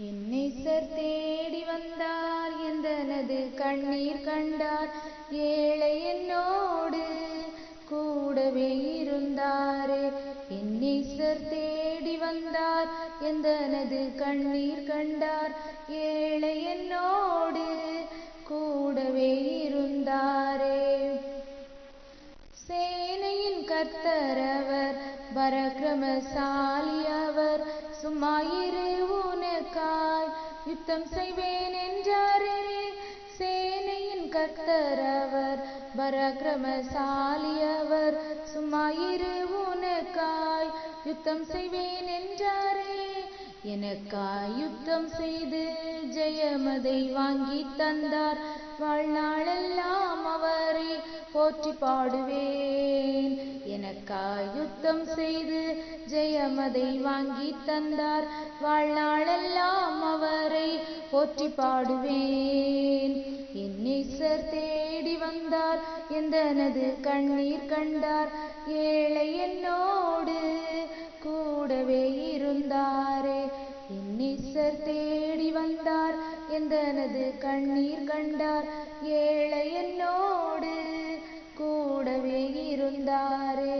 என்னேசர் தேடி வந்தார் எந்தனது கண்ணீர் கண்டார்? ஏழை என்னோடு கூடவே இருந்தாரே. என்னேசர் தேடி வந்தார் எந்தனது கண்ணீர் கண்டார்? ஏழை என்னோடு கூடவே இருந்தாரே. சேனையின் கர்த்தரவர் பரக்கிரமசாலி அவர் சும்மாயிரு உனக்காய் யுத்தம் செய்வேன் என்றாரே. சேனையின் கர்த்தரவர் பராக்கிரமசாலியவர். சும்மாயிரு உனக்காய் யுத்தம் செய்வேன் என்றாரே. எனக்காய் யுத்தம் செய்து ஜெயமதை வாங்கி தந்தார். வாழ்நாளெல்லாம் அவர் போற்றி பாடுவேன். எனக்காய் யுத்தம் செய்து ஜெயமதை வாங்கி தந்தார். வாழ்நாளெல்லாம் அவரை போற்றி பாடுவேன். என்னேசர் தேடி வந்தார். எந்தனது கண்ணீர் கண்டார். ஏழை என்னோடு கூடவே இருந்தாரே. என்னேசர் தேடி வந்தார். எந்தனது கண்ணீர் கண்டார். ஏழை என்னோடு இருந்தாரே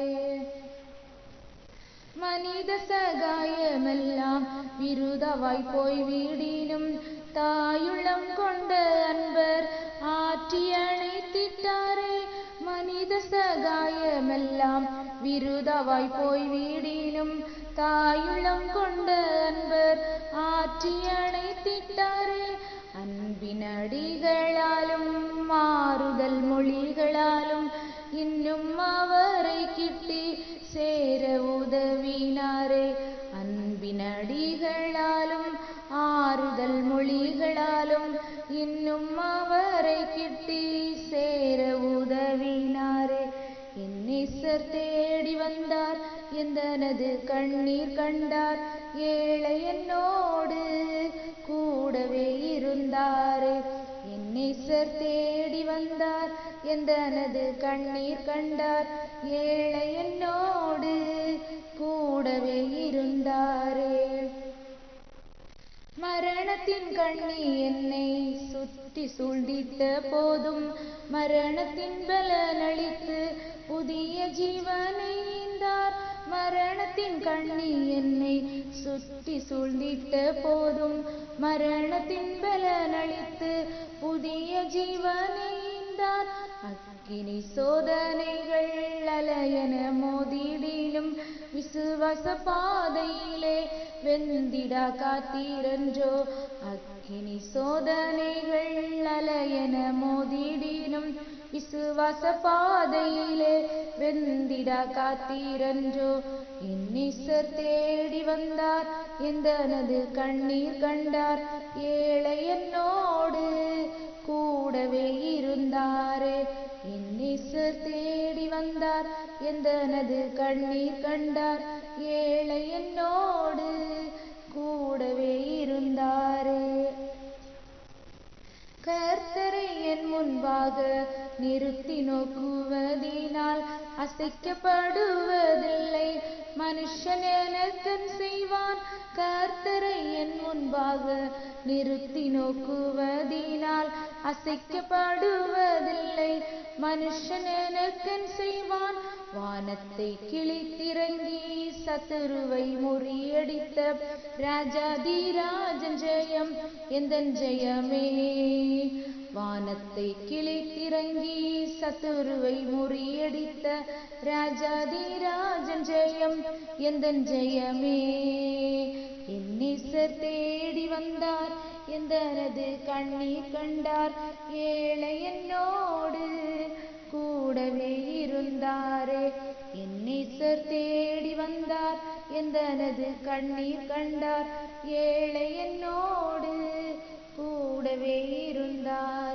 மனித சகாயமெல்லாம் விருதவாய் போய் வீடினும் தாயுள்ளம் கொண்ட அன்பர் ஆற்றி அணைத்திட்டாரே. மனித சகாயமெல்லாம் விருதவாய் போய் வீடினும் தாயுள்ளம் கொண்ட அன்பர் ஆற்றி அணைத்திட்டாரே. அன்பின் காதல் மொழிகளாலும் இன்னும் அவரை கிட்டி சேர உதவினாரே. அன்பின் அடிகளாலும் ஆறுதல் மொழிகளாலும் இன்னும் அவரை கிட்டி சேர உதவினாரே. என்னேசர் தேடி வந்தார் எந்தனது கண்ணீர் கண்டார் ஏழை என்னோடு கூடவே இருந்தாரே. என்னேசர் தேடி எந்தனது கண்ணீர் கண்டார்? ஏழை என்னோடு கூடவே இருந்தாரே. மரணத்தின் கண்ணி என்னை சுற்றி சூழ்ந்திட்ட போதும் மரணத்தின் பலனளித்து புதிய ஜீவனை ஈந்தார். மரணத்தின் கண்ணி என்னை சுற்றி சூழ்ந்திட்ட போதும் மரணத்தின் பலனளித்து புதிய ஜீவனை ஈந்தார். அக்கினி சோதனைகள் அலையன மோதிடிலும் விசுவாச பாதையிலே வெந்திடா காத்தீரன்றோ? அக்கினி சோதனைகள் அலையன மோதிடினும் விசுவாச பாதையிலே வெந்திடா காத்தீரன்றோ? என்னீசர் தேடி வந்தார் எந்தனது கண்ணீர் கண்டார்? ஏழை என்னோடு கூடவே இருந்தாரே. என்னீசர் தேடி வந்தார். எந்தனது கண்ணீர் கண்டார்? ஏழை என்னோடு கூடவே இருந்தாரே. கர்த்தரை என் முன்பாக நிறுத்தி நோக்குவதினால் அசைக்கப்படுவதில்லை. மனுஷன் எனக்கன் செய்வான். கர்த்தரை என் முன்பாக நிறுத்தி நோக்குவதினால் அசைக்கப்படுவதில்லை. மனுஷன் எனக்கன் செய்வான். வானத்தை கிழித்திறங்கி சத்துருவை முறியடித்த ராஜாதி ராஜன் ஜெயம் எந்தன் ஜெயமே? வானத்தை கிழித்திறங்கி சத்துருவை முறியடித்த ராஜாதி ராஜன் ஜெயம் எந்தன் ஜெயமே? என்னீசர் தேடி வந்தார் எந்தனது கண்ணீர் கண்டார் ஏழை என்னோடு கூடவே இருந்தாரே. என்னீசர் தேடி வந்தார் எந்தனது கண்ணீர் கண்டார் ஏழை என்னோடு கூடவே இருந்தார்.